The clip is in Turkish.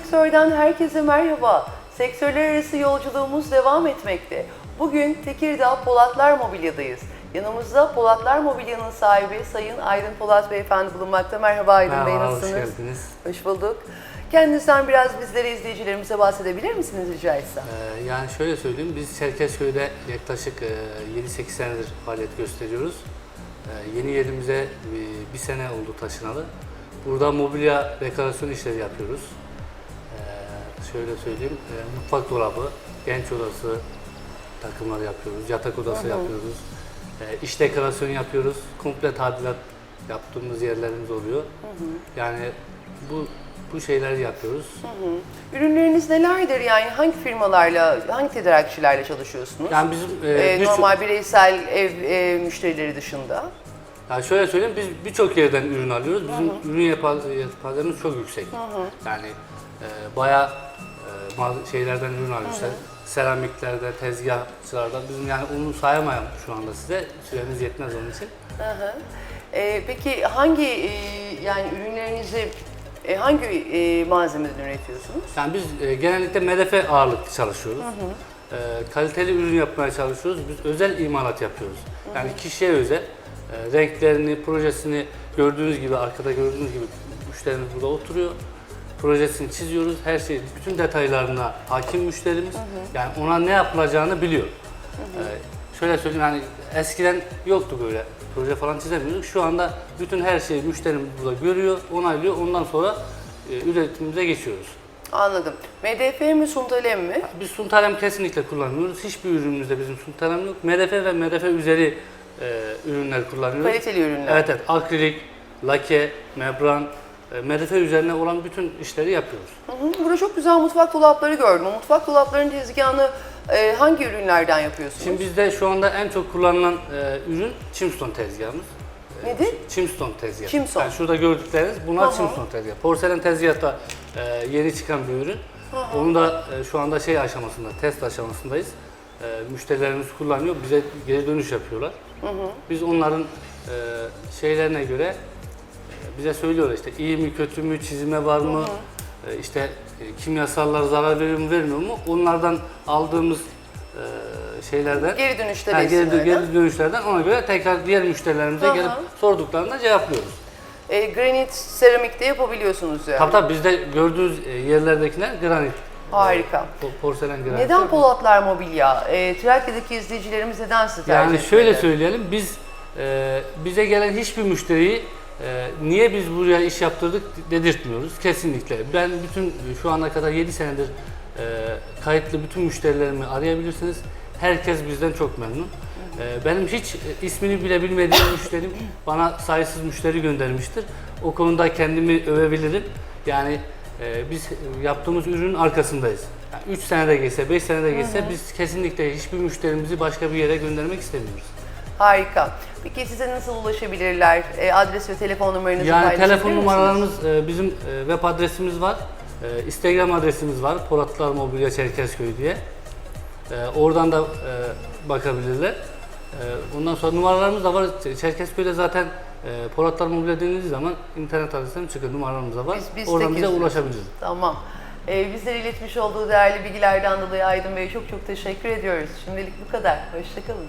Köy'den herkese merhaba. Sektörler arası yolculuğumuz devam etmekte. Bugün Tekirdağ Polatlar Mobilya'dayız. Yanımızda Polatlar Mobilya'nın sahibi Sayın Aydın Polat Beyefendi bulunmakta. Merhaba Aydın Bey, Merhaba, hoş nasılsınız? geldiniz. Hoş bulduk. Kendinizden biraz bizlere, izleyicilerimize bahsedebilir misiniz rica etsem? Ee, yani şöyle söyleyeyim, biz Çerkezköy'de yaklaşık e, 7-8 senedir faaliyet gösteriyoruz. E, yeni yerimize e, bir sene oldu taşınalı. Burada mobilya dekorasyon işleri yapıyoruz. Şöyle söyleyeyim, e, mutfak dolabı, genç odası takımlar yapıyoruz, yatak odası yapıyoruz. E, iş dekorasyonu yapıyoruz, komple tadilat yaptığımız yerlerimiz oluyor. Yani bu bu şeyleri yapıyoruz. Ürünleriniz nelerdir? Yani hangi firmalarla, hangi tedarikçilerle çalışıyorsunuz? Yani bizim e, Ee, birçok- normal bireysel ev e, müşterileri dışında. Yani şöyle söyleyeyim, biz birçok yerden ürün alıyoruz. Bizim ürün yelpaz- yelpazemiz çok yüksek. Yani e, bayağı mal- şeylerden ürün alıyoruz. Seramiklerde, tezgahçılardan. Bizim yani onu sayamayam şu anda size. Süremiz yetmez onun için. Hı hı. Ee, peki hangi e, yani ürünlerinizi e, hangi e, malzemeden üretiyorsunuz? Yani biz e, genellikle medefe ağırlıklı çalışıyoruz. E, kaliteli ürün yapmaya çalışıyoruz. Biz özel imalat yapıyoruz. Yani kişiye özel e, renklerini, projesini gördüğünüz gibi arkada gördüğünüz gibi müşterimiz burada oturuyor. Projesini çiziyoruz. Her şey bütün detaylarına hakim müşterimiz. Yani ona ne yapılacağını biliyor. E, şöyle söyleyeyim yani eskiden yoktu böyle proje falan çizemiyorduk. Şu anda bütün her şeyi müşterimiz burada görüyor, onaylıyor. Ondan sonra e, üretimimize geçiyoruz. Anladım. MDF mi, Suntalem mi? Biz suntalem kesinlikle kullanmıyoruz. Hiçbir ürünümüzde bizim suntalem yok. MDF ve MDF üzeri e, ürünler kullanıyoruz. Kaliteli ürünler. Evet evet. Akrilik, lake, membran, e, MDF üzerine olan bütün işleri yapıyoruz. Hı hı. Burada çok güzel mutfak dolapları gördüm. O mutfak dolaplarının tezgahını e, hangi ürünlerden yapıyorsunuz? Şimdi bizde şu anda en çok kullanılan e, ürün Chimstone tezgahımız. Nedir? Chimstone tezgah. Chimstone. Yani şurada gördükleriniz bunlar Aha. Chimstone tezgah. Porselen tezgah da e, yeni çıkan bir ürün. Onu da e, şu anda şey aşamasında, test aşamasındayız. E, müşterilerimiz kullanıyor, bize geri dönüş yapıyorlar. Biz onların e, şeylerine göre bize söylüyorlar işte iyi mi, kötü mü, çizime var mı, e, işte e, kimyasallar zarar veriyor mu, vermiyor mu? Onlardan aldığımız e, şeylerden Geri dönüşte Ha, geri, besinlerden. geri dönüşlerden ona göre tekrar diğer müşterilerimize Aha. gelip sorduklarında cevaplıyoruz. E, granit, seramik de yapabiliyorsunuz yani. Tabii tabii bizde gördüğünüz e, yerlerdekiler granit. Harika. Po- Porselen granit. Neden Polatlar Mobilya? E, Trakya'daki izleyicilerimiz neden sizi tercih Yani etmedi? şöyle söyleyelim, biz e, bize gelen hiçbir müşteriyi e, niye biz buraya iş yaptırdık dedirtmiyoruz kesinlikle. Ben bütün şu ana kadar 7 senedir e, kayıtlı bütün müşterilerimi arayabilirsiniz. Herkes bizden çok memnun. E, benim hiç ismini bile bilmediğim müşterim bana sayısız müşteri göndermiştir. O konuda kendimi övebilirim. Yani e, biz yaptığımız ürünün arkasındayız. 3 senede geçse, 5 senede geçse biz kesinlikle hiçbir müşterimizi başka bir yere göndermek istemiyoruz. Harika. Peki size nasıl ulaşabilirler? E, adres ve telefon numaranızı Yani paylaşabilir telefon misiniz? numaralarımız e, bizim e, web adresimiz var. E, Instagram adresimiz var. Polatlar Mobilya Çerkezköy diye. E, Oradan da e, bakabilirler. E, Ondan sonra numaralarımız da var. Ç- Çerkezköy'de zaten e, Polatlar Mobilya denildiği zaman internet adreslerim çıkıyor. Numaralarımız da var. Biz- biz Oradan tekiz bize ulaşabilirsiniz. Tamam. E, bizlere iletmiş olduğu değerli bilgilerden dolayı Aydın Bey'e çok çok teşekkür ediyoruz. Şimdilik bu kadar. Hoşçakalın.